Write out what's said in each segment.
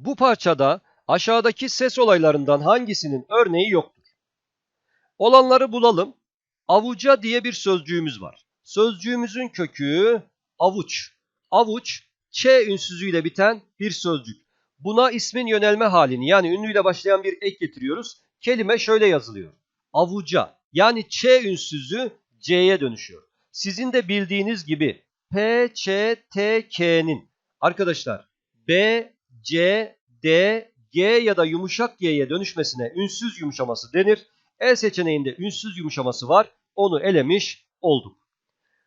Bu parçada aşağıdaki ses olaylarından hangisinin örneği yoktur? Olanları bulalım. Avuca diye bir sözcüğümüz var. Sözcüğümüzün kökü avuç. Avuç, ç ünsüzüyle biten bir sözcük. Buna ismin yönelme halini yani ünlüyle başlayan bir ek getiriyoruz. Kelime şöyle yazılıyor. Avuca yani ç ünsüzü c'ye dönüşüyor. Sizin de bildiğiniz gibi P, Ç, T, K'nin arkadaşlar B, C, D, G ya da yumuşak G'ye dönüşmesine ünsüz yumuşaması denir. E seçeneğinde ünsüz yumuşaması var. Onu elemiş olduk.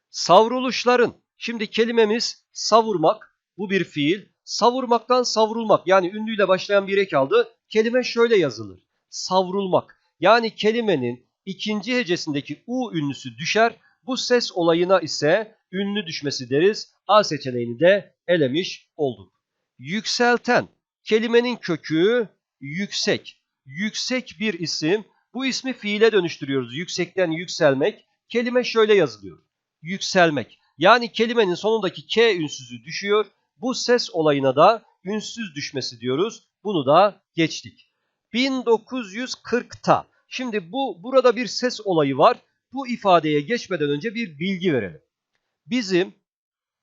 Savruluşların. Şimdi kelimemiz savurmak. Bu bir fiil. Savurmaktan savrulmak. Yani ünlüyle başlayan bir ek aldı. Kelime şöyle yazılır. Savrulmak. Yani kelimenin ikinci hecesindeki U ünlüsü düşer. Bu ses olayına ise ünlü düşmesi deriz. A seçeneğini de elemiş olduk. Yükselten. Kelimenin kökü yüksek. Yüksek bir isim. Bu ismi fiile dönüştürüyoruz. Yüksekten yükselmek. Kelime şöyle yazılıyor. Yükselmek. Yani kelimenin sonundaki K ünsüzü düşüyor. Bu ses olayına da ünsüz düşmesi diyoruz. Bunu da geçtik. 1940'ta. Şimdi bu burada bir ses olayı var. Bu ifadeye geçmeden önce bir bilgi verelim. Bizim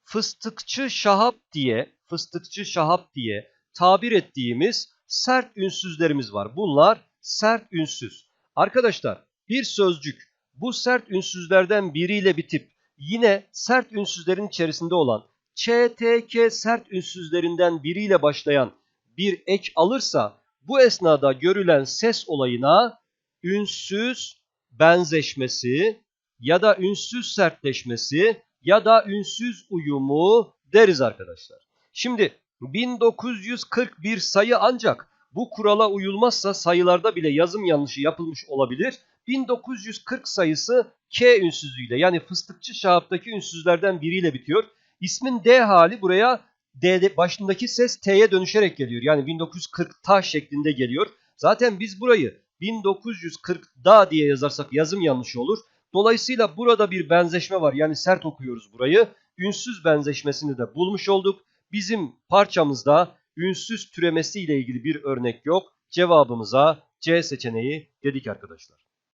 fıstıkçı Şahap diye, fıstıkçı Şahap diye tabir ettiğimiz sert ünsüzlerimiz var. Bunlar sert ünsüz. Arkadaşlar bir sözcük bu sert ünsüzlerden biriyle bitip yine sert ünsüzlerin içerisinde olan ç, t, k sert ünsüzlerinden biriyle başlayan bir ek alırsa bu esnada görülen ses olayına ünsüz benzeşmesi ya da ünsüz sertleşmesi ya da ünsüz uyumu deriz arkadaşlar. Şimdi 1941 sayı ancak bu kurala uyulmazsa sayılarda bile yazım yanlışı yapılmış olabilir. 1940 sayısı K ünsüzüyle yani fıstıkçı şahaptaki ünsüzlerden biriyle bitiyor. İsmin D hali buraya D başındaki ses T'ye dönüşerek geliyor. Yani 1940 ta şeklinde geliyor. Zaten biz burayı 1940 da diye yazarsak yazım yanlışı olur. Dolayısıyla burada bir benzeşme var. Yani sert okuyoruz burayı. Ünsüz benzeşmesini de bulmuş olduk. Bizim parçamızda ünsüz türemesi ile ilgili bir örnek yok. Cevabımıza C seçeneği dedik arkadaşlar.